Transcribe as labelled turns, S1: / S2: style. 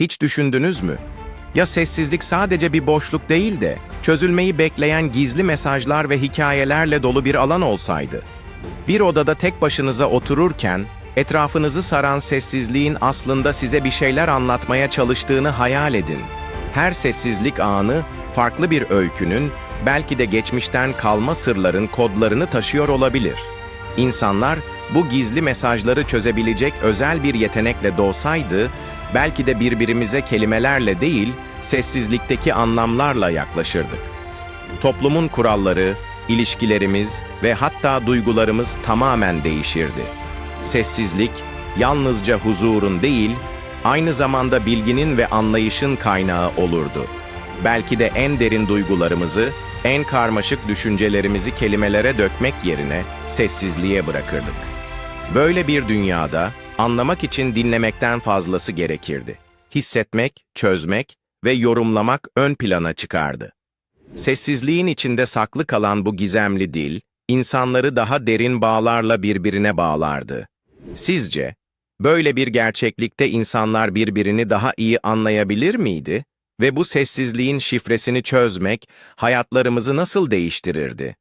S1: Hiç düşündünüz mü? Ya sessizlik sadece bir boşluk değil de, çözülmeyi bekleyen gizli mesajlar ve hikayelerle dolu bir alan olsaydı? Bir odada tek başınıza otururken, etrafınızı saran sessizliğin aslında size bir şeyler anlatmaya çalıştığını hayal edin. Her sessizlik anı, farklı bir öykünün, belki de geçmişten kalma sırların kodlarını taşıyor olabilir. İnsanlar, bu gizli mesajları çözebilecek özel bir yetenekle doğsaydı, belki de birbirimize kelimelerle değil, sessizlikteki anlamlarla yaklaşırdık. Toplumun kuralları, ilişkilerimiz ve hatta duygularımız tamamen değişirdi. Sessizlik, yalnızca huzurun değil, aynı zamanda bilginin ve anlayışın kaynağı olurdu. Belki de en derin duygularımızı, en karmaşık düşüncelerimizi kelimelere dökmek yerine sessizliğe bırakırdık. Böyle bir dünyada anlamak için dinlemekten fazlası gerekirdi. Hissetmek, çözmek ve yorumlamak ön plana çıkardı. Sessizliğin içinde saklı kalan bu gizemli dil, insanları daha derin bağlarla birbirine bağlardı. Sizce, böyle bir gerçeklikte insanlar birbirini daha iyi anlayabilir miydi? Ve bu sessizliğin şifresini çözmek hayatlarımızı nasıl değiştirirdi?